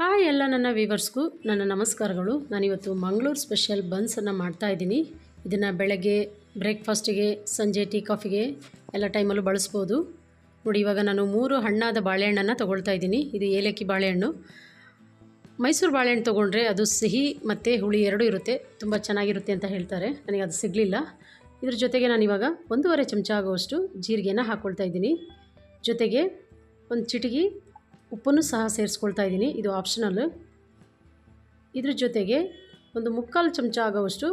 Hi ಎಲ್ಲ ನನ್ನ ವೀವರ್ಸ್ಗೂ ನನ್ನ ನಮಸ್ಕಾರಗಳು. ನಾನಿವತ್ತು ಮಂಗಳೂರು ಸ್ಪೆಷಲ್ ಬನ್ಸನ್ನು ಮಾಡ್ತಾಯಿದ್ದೀನಿ ಇದನ್ನು ಬೆಳಗ್ಗೆ ಬ್ರೇಕ್ಫಾಸ್ಟಿಗೆ, ಸಂಜೆ ಟೀ ಕಾಫಿಗೆ ಎಲ್ಲ ಟೈಮಲ್ಲೂ ಬಳಸ್ಬೋದು. ನೋಡಿ, ಇವಾಗ ನಾನು ಮೂರು ಹಣ್ಣಾದ ಬಾಳೆಹಣ್ಣನ್ನು ತೊಗೊಳ್ತಾ ಇದ್ದೀನಿ. ಇದು ಏಲಕ್ಕಿ ಬಾಳೆಹಣ್ಣು. ಮೈಸೂರು ಬಾಳೆಹಣ್ಣು ತೊಗೊಂಡ್ರೆ ಅದು ಸಿಹಿ ಮತ್ತು ಹುಳಿ ಎರಡೂ ಇರುತ್ತೆ. ತುಂಬ ಚೆನ್ನಾಗಿರುತ್ತೆ ಅಂತ ಹೇಳ್ತಾರೆ. ನನಗೆ ಅದು ಸಿಗಲಿಲ್ಲ. ಇದ್ರ ಜೊತೆಗೆ ನಾನು ಇವಾಗ ಒಂದೂವರೆ ಚಮಚ ಆಗುವಷ್ಟು ಜೀರಿಗೆನ ಹಾಕ್ಕೊಳ್ತಾ ಇದ್ದೀನಿ. ಜೊತೆಗೆ ಒಂದು ಚಿಟಿಗಿ ಉಪ್ಪನ್ನು ಸಹ ಸೇರಿಸ್ಕೊಳ್ತಾ ಇದ್ದೀನಿ. ಇದು ಆಪ್ಷನಲ್ ಇದ್ರ ಜೊತೆಗೆ ಒಂದು ಮುಕ್ಕಾಲು ಚಮಚ ಆಗೋವಷ್ಟು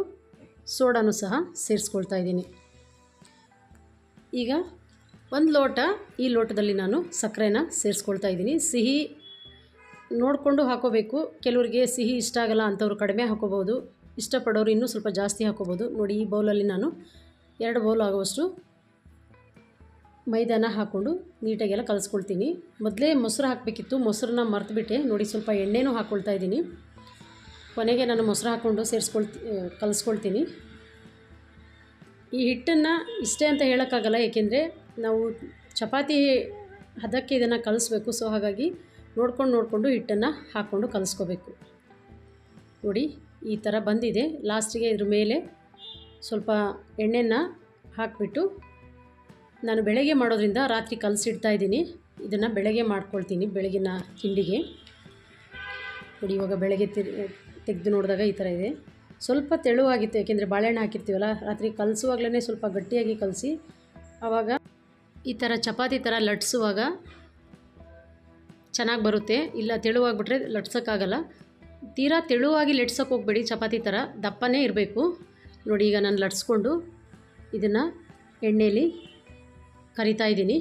ಸೋಡಾನು ಸಹ ಸೇರಿಸ್ಕೊಳ್ತಾ ಇದ್ದೀನಿ. ಈಗ ಒಂದು ಲೋಟ ಈ ಲೋಟದಲ್ಲಿ ನಾನು ಸಕ್ಕರೆನ ಸೇರಿಸ್ಕೊಳ್ತಾ ಇದ್ದೀನಿ. ಸಿಹಿ ನೋಡಿಕೊಂಡು ಹಾಕೋಬೇಕು. ಕೆಲವರಿಗೆ ಸಿಹಿ ಇಷ್ಟ ಆಗಲ್ಲ ಅಂಥವ್ರು ಕಡಿಮೆ ಹಾಕೋಬೋದು ಇಷ್ಟಪಡೋರು ಇನ್ನೂ ಸ್ವಲ್ಪ ಜಾಸ್ತಿ ಹಾಕೋಬೋದು ನೋಡಿ, ಈ ಬೌಲಲ್ಲಿ ನಾನು ಎರಡು ಬೌಲ್ ಆಗುವಷ್ಟು ಮೈದಾನ ಹಾಕ್ಕೊಂಡು ನೀಟಾಗೆಲ್ಲ ಕಲಿಸ್ಕೊಳ್ತೀನಿ. ಮೊದಲೇ ಮೊಸರು ಹಾಕಬೇಕಿತ್ತು, ಮೊಸರನ್ನ ಮರೆತುಬಿಟ್ಟೆ. ನೋಡಿ ಸ್ವಲ್ಪ ಎಣ್ಣೆನೂ ಹಾಕ್ಕೊಳ್ತಾ ಇದ್ದೀನಿ. ಕೊನೆಗೆ ನಾನು ಮೊಸರು ಹಾಕ್ಕೊಂಡು ಸೇರಿಸ್ಕೊಳ್ತಿ ಕಲಿಸ್ಕೊಳ್ತೀನಿ. ಈ ಹಿಟ್ಟನ್ನು ಇಷ್ಟೇ ಅಂತ ಹೇಳೋಕ್ಕಾಗಲ್ಲ, ಏಕೆಂದರೆ ನಾವು ಚಪಾತಿ ಹದಕ್ಕೆ ಇದನ್ನು ಕಲಿಸ್ಬೇಕು. ಸೊ ಹಾಗಾಗಿ ನೋಡ್ಕೊಂಡು ನೋಡಿಕೊಂಡು ಹಿಟ್ಟನ್ನು ಹಾಕ್ಕೊಂಡು ಕಲಿಸ್ಕೋಬೇಕು. ನೋಡಿ, ಈ ಥರ ಬಂದಿದೆ. ಲಾಸ್ಟಿಗೆ ಇದ್ರ ಮೇಲೆ ಸ್ವಲ್ಪ ಎಣ್ಣೆನ ಹಾಕಿಬಿಟ್ಟು ನಾನು ಬೆಳಗ್ಗೆ ಮಾಡೋದ್ರಿಂದ ರಾತ್ರಿ ಕಲಸಿಡ್ತಾ ಇದ್ದೀನಿ. ಇದನ್ನು ಬೆಳಗ್ಗೆ ಮಾಡ್ಕೊಳ್ತೀನಿ ಬೆಳಗಿನ ತಿಂಡಿಗೆ. ನೋಡಿ, ಇವಾಗ ಬೆಳಗ್ಗೆ ತೆಗೆದು ನೋಡಿದಾಗ ಈ ಥರ ಇದೆ. ಸ್ವಲ್ಪ ತೆಳುವಾಗಿತ್ತು ಏಕೆಂದರೆ ಬಾಳೆಹಣ್ಣು ಹಾಕಿರ್ತೀವಲ್ಲ, ರಾತ್ರಿ ಕಲಸುವಾಗಲೇ ಸ್ವಲ್ಪ ಗಟ್ಟಿಯಾಗಿ ಕಲಸಿ, ಆವಾಗ ಈ ಥರ ಚಪಾತಿ ಥರ ಲಟ್ಸುವಾಗ ಚೆನ್ನಾಗಿ ಬರುತ್ತೆ. ಇಲ್ಲ, ತೆಳುವಾಗಿಬಿಟ್ರೆ ಲಟ್ಸೋಕ್ಕಾಗಲ್ಲ. ತೀರಾ ತೆಳುವಾಗಿ ಲಟ್ಸೋಕೆ ಹೋಗ್ಬೇಡಿ, ಚಪಾತಿ ಥರ ದಪ್ಪನೇ ಇರಬೇಕು. ನೋಡಿ, ಈಗ ನಾನು ಲಟ್ಸ್ಕೊಂಡು ಇದನ್ನು ಎಣ್ಣೆಯಲ್ಲಿ ಕರಿತಾ ಇದ್ದೀನಿ.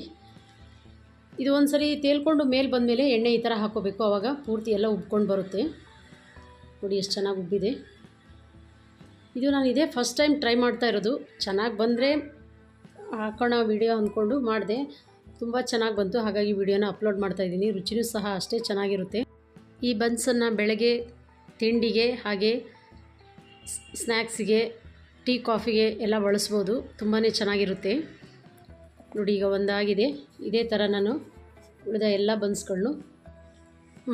ಇದು ಒಂದು ಸರಿ ತೇಲ್ಕೊಂಡು ಮೇಲೆ ಬಂದಮೇಲೆ ಎಣ್ಣೆ ಈ ಥರ ಹಾಕೋಬೇಕು ಆವಾಗ ಪೂರ್ತಿ ಎಲ್ಲ ಉಬ್ಕೊಂಡು ಬರುತ್ತೆ. ನೋಡಿ ಎಷ್ಟು ಚೆನ್ನಾಗಿ ಉಬ್ಬಿದೆ. ಇದು ನಾನು ಇದೇ ಫಸ್ಟ್ ಟೈಮ್ ಟ್ರೈ ಮಾಡ್ತಾ ಇರೋದು. ಚೆನ್ನಾಗಿ ಬಂದರೆ ಹಾಕೋಣ ವಿಡಿಯೋ ಅಂದ್ಕೊಂಡು ಮಾಡಿದೆ. ತುಂಬ ಚೆನ್ನಾಗಿ ಬಂತು. ಹಾಗಾಗಿ ವಿಡಿಯೋನ ಅಪ್ಲೋಡ್ ಮಾಡ್ತಾಯಿದ್ದೀನಿ ರುಚಿನೂ ಸಹ ಅಷ್ಟೇ ಚೆನ್ನಾಗಿರುತ್ತೆ. ಈ ಬನ್ಸನ್ನು ಬೆಳಗ್ಗೆ ತಿಂಡಿಗೆ ಹಾಗೆ ಸ್ನ್ಯಾಕ್ಸಿಗೆ ಟೀ, ಕಾಫಿಗೆ ಎಲ್ಲ ಬಳಸ್ಬೋದು. ತುಂಬಾ ಚೆನ್ನಾಗಿರುತ್ತೆ. ನೋಡಿ, ಈಗ ಒಂದಾಗಿದೆ. ಇದೇ ಥರ ನಾನು ಉಳಿದ ಎಲ್ಲ ಬನ್ಸ್ಗಳನ್ನು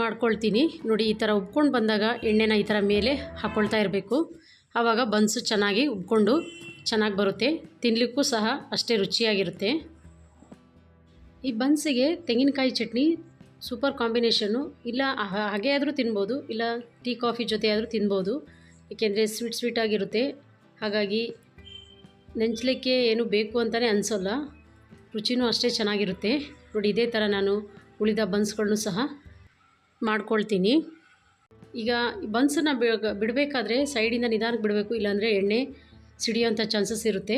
ಮಾಡ್ಕೊಳ್ತೀನಿ. ನೋಡಿ, ಈ ಥರ ಉಬ್ಕೊಂಡು ಬಂದಾಗ ಎಣ್ಣೆನ ಈ ಥರ ಮೇಲೆ ಹಾಕ್ಕೊಳ್ತಾ ಇರಬೇಕು. ಆವಾಗ ಬನ್ಸು ಚೆನ್ನಾಗಿ ಉಬ್ಕೊಂಡು ಚೆನ್ನಾಗಿ ಬರುತ್ತೆ. ತಿನ್ನಲಿಕ್ಕೂ ಸಹ ಅಷ್ಟೇ ರುಚಿಯಾಗಿರುತ್ತೆ. ಈ ಬನ್ಸಿಗೆ ತೆಂಗಿನಕಾಯಿ ಚಟ್ನಿ ಸೂಪರ್ ಕಾಂಬಿನೇಷನ್ನು ಇಲ್ಲ ಹಾಗೆ ಆದರೂ ತಿನ್ಬೋದು, ಇಲ್ಲ ಟೀ, ಕಾಫಿ ಜೊತೆ ಆದರೂ ತಿನ್ಬೋದು. ಏಕೆಂದರೆ ಸ್ವೀಟ್ ಸ್ವೀಟಾಗಿರುತ್ತೆ ಹಾಗಾಗಿ ನೆಂಚಲಿಕ್ಕೆ ಏನು ಬೇಕು ಅಂತಲೇ ಅನಿಸೋಲ್ಲ. ರುಚಿನೂ ಅಷ್ಟೇ ಚೆನ್ನಾಗಿರುತ್ತೆ. ನೋಡಿ, ಇದೇ ಥರ ನಾನು ಉಳಿದ ಬನ್ಸ್ಗಳನ್ನು ಸಹ ಮಾಡ್ಕೊಳ್ತೀನಿ. ಈಗ ಬನ್ಸನ್ನು ಬಿಡಬೇಕಾದ್ರೆ ಸೈಡಿಂದ ನಿಧಾನಕ್ಕೆ ಬಿಡಬೇಕು, ಇಲ್ಲಾಂದರೆ ಎಣ್ಣೆ ಸಿಡಿಯೋಂಥ ಚಾನ್ಸಸ್ ಇರುತ್ತೆ.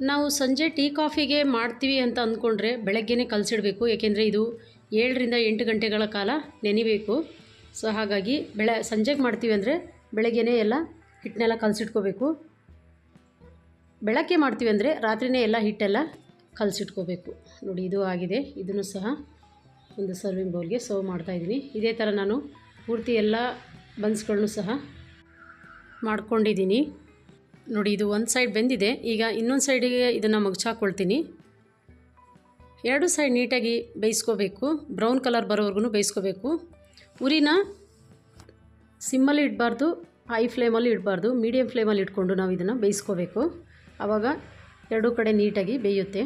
ನಾವು ಸಂಜೆ ಟೀ ಕಾಫಿಗೆ ಮಾಡ್ತೀವಿ ಅಂತ ಅಂದ್ಕೊಂಡ್ರೆ ಬೆಳಗ್ಗೆನೇ ಕಲಸಿಡಬೇಕು. ಏಕೆಂದರೆ ಇದು ಏಳರಿಂದ ಎಂಟು ಗಂಟೆಗಳ ಕಾಲ ನೆನಿಬೇಕು. ಸೊ, ಹಾಗಾಗಿ ಬೆಳೆ, ಸಂಜೆಗೆ ಮಾಡ್ತೀವಿ ಅಂದರೆ ಬೆಳಗ್ಗೆನೇ ಎಲ್ಲ ಹಿಟ್ಟನ್ನೆಲ್ಲ ಕಲಸಿಟ್ಕೋಬೇಕು. ಬೆಳಗ್ಗೆ ಮಾಡ್ತೀವಿ ಅಂದರೆ ರಾತ್ರಿನೇ ಎಲ್ಲ ಹಿಟ್ಟೆಲ್ಲ ಕಲಸಿಟ್ಕೋಬೇಕು. ನೋಡಿ, ಇದು ಆಗಿದೆ. ಇದನ್ನು ಸಹ ಒಂದು ಸರ್ವಿಂಗ್ ಬೌಲ್ಗೆ ಸರ್ವ್ ಮಾಡ್ತಾಯಿದ್ದೀನಿ ಇದೇ ಥರ ನಾನು ಪೂರ್ತಿ ಎಲ್ಲ ಬನ್ಸ್ಗಳನ್ನು ಸಹ ಮಾಡ್ಕೊಂಡಿದ್ದೀನಿ. ನೋಡಿ, ಇದು ಒಂದು ಸೈಡ್ ಬೆಂದಿದೆ. ಈಗ ಇನ್ನೊಂದು ಸೈಡಿಗೆ ಇದನ್ನು ಮಗ್ಚಾಕೊಳ್ತೀನಿ. ಎರಡು ಸೈಡ್ ನೀಟಾಗಿ ಬೇಯಿಸ್ಕೋಬೇಕು. ಬ್ರೌನ್ ಕಲರ್ ಬರೋವರೆಗೂ ಬೇಯಿಸ್ಕೋಬೇಕು. ಉರಿನ ಸಿಮ್ಮಲ್ಲಿ ಇಡಬಾರ್ದು ಹೈ ಫ್ಲೇಮಲ್ಲಿ ಇಡಬಾರ್ದು ಮೀಡಿಯಮ್ ಫ್ಲೇಮಲ್ಲಿ ಇಟ್ಕೊಂಡು ನಾವು ಇದನ್ನು ಬೇಯಿಸ್ಕೋಬೇಕು. ಆವಾಗ ಎರಡೂ ಕಡೆ ನೀಟಾಗಿ ಬೇಯುತ್ತೆ.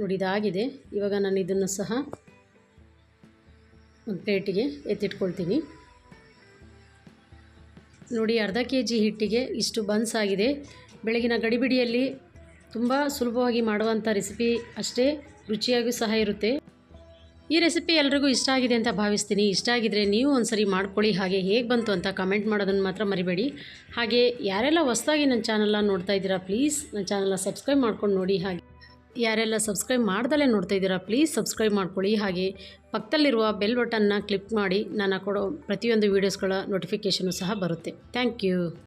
ನೋಡಿ, ಇದಾಗಿದೆ. ಇವಾಗ ನಾನು ಇದನ್ನು ಸಹ ಒಂದು ಪ್ಲೇಟಿಗೆ ಎತ್ತಿಟ್ಕೊಳ್ತೀನಿ. ನೋಡಿ, ಅರ್ಧ ಕೆ ಜಿ ಹಿಟ್ಟಿಗೆ ಇಷ್ಟು ಬನ್ಸ್ ಆಗಿದೆ. ಬೆಳಗಿನ ಗಡಿಬಿಡಿಯಲ್ಲಿ ತುಂಬ ಸುಲಭವಾಗಿ ಮಾಡುವಂಥ ರೆಸಿಪಿ ಅಷ್ಟೇ ರುಚಿಯಾಗೂ ಸಹ ಇರುತ್ತೆ. ಈ ರೆಸಿಪಿ ಎಲ್ರಿಗೂ ಇಷ್ಟ ಆಗಿದೆ ಅಂತ ಭಾವಿಸ್ತೀನಿ. ಇಷ್ಟ ಆಗಿದ್ರೆ ನೀವು ಒಂದ್ಸರಿ ಮಾಡ್ಕೊಳ್ಳಿ. ಹಾಗೆ ಹೇಗೆ ಬಂತು ಅಂತ ಕಮೆಂಟ್ ಮಾಡೋದನ್ನು ಮಾತ್ರ ಮರಿಬೇಡಿ. ಹಾಗೆ ಯಾರೆಲ್ಲ ಹೊಸದಾಗಿ ನನ್ನ ಚಾನಲ್ನ ನೋಡ್ತಾ ಇದ್ದೀರಾ, ಪ್ಲೀಸ್ ನನ್ನ ಚಾನಲ್ನ ಸಬ್ಸ್ಕ್ರೈಬ್ ಮಾಡ್ಕೊಂಡು ನೋಡಿ. ಹಾಗೆ ಯಾರೆಲ್ಲ ಸಬ್ಸ್ಕ್ರೈಬ್ ಮಾಡ್ದಲೇ ನೋಡ್ತಾ ಇದ್ದೀರಾ, ಪ್ಲೀಸ್ ಸಬ್ಸ್ಕ್ರೈಬ್ ಮಾಡ್ಕೊಳ್ಳಿ. ಹಾಗೆ ಪಕ್ಕದಲ್ಲಿರುವ ಬೆಲ್ ಬಟನ್ನ ಕ್ಲಿಕ್ ಮಾಡಿ ನಾನು ಕೊಡೋ ಪ್ರತಿಯೊಂದು ವೀಡಿಯೋಸ್ಗಳ ನೋಟಿಫಿಕೇಷನು ಸಹ ಬರುತ್ತೆ. Thank you.